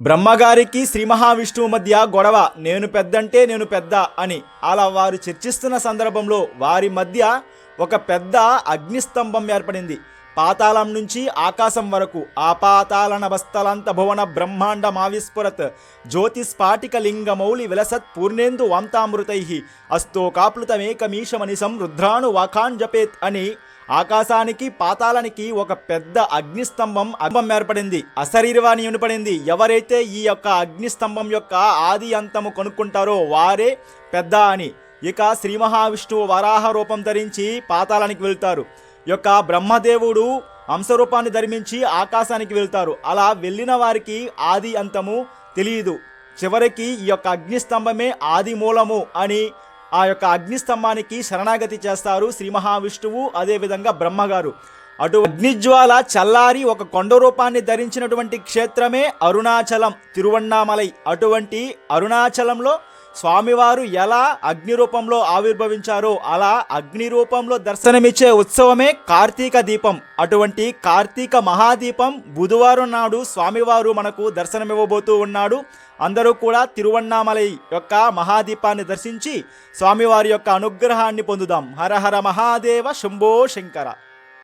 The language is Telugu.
బ్రహ్మగారికి శ్రీ మహావిష్ణువు మధ్య గొడవ నేను పెద్దంటే నేను పెద్ద అని అలా వారు చర్చిస్తున్న సందర్భంలో వారి మధ్య ఒక పెద్ద అగ్నిస్తంభం ఏర్పడింది. పాతాళం నుంచి ఆకాశం వరకు ఆపాతాళ నభస్థలంత భువన బ్రహ్మాండ మావిస్ఫురత్ జ్యోతిస్ఫాటిక లింగమౌళి విలసత్ పూర్ణేందు వాంతామృతై అస్తో కాప్లుతమేకమీశమనిశం రుద్రాణు వాఖాన్ జపేత్ అని ఆకాశానికి పాతాళానికి ఒక పెద్ద అగ్నిస్తంభం అగ్నం ఏర్పడింది. అశరీరవాణి వినపడింది ఎవరైతే ఈ యొక్క అగ్నిస్తంభం యొక్క ఆది అంతము కొనుక్కుంటారో వారే పెద్ద అని. ఇక శ్రీ మహావిష్ణువు వరాహ రూపం ధరించి పాతాళానికి వెళ్తారు. ఈ యొక్క బ్రహ్మదేవుడు అంశరూపాన్ని ధర్మించి ఆకాశానికి వెళ్తారు. అలా వెళ్ళిన వారికి ఆది అంతము తెలియదు చివరికి ఈ యొక్క అగ్నిస్తంభమే ఆది మూలము అని ఆ యొక్క అగ్నిస్తంభానికి శరణాగతి చేస్తారు శ్రీ మహావిష్ణువు అదేవిధంగా బ్రహ్మగారు. అటు అగ్నిజ్వాల చల్లారి ఒక కొండ రూపాన్ని ధరించినటువంటి క్షేత్రమే అరుణాచలం తిరువన్నామలై. అటువంటి అరుణాచలంలో స్వామివారు ఎలా అగ్ని రూపంలో ఆవిర్భవించారో అలా అగ్ని రూపంలో దర్శనమిచ్చే ఉత్సవమే కార్తీక దీపం. అటువంటి కార్తీక మహాదీపం బుధవారం నాడు స్వామివారు మనకు దర్శనమివ్వబోతూ ఉన్నాడు. అందరూ కూడా తిరువన్నామలై యొక్క మహాదీపాన్ని దర్శించి స్వామివారి యొక్క అనుగ్రహాన్ని పొందుదాం. హరహర మహాదేవ శంభో శంకర.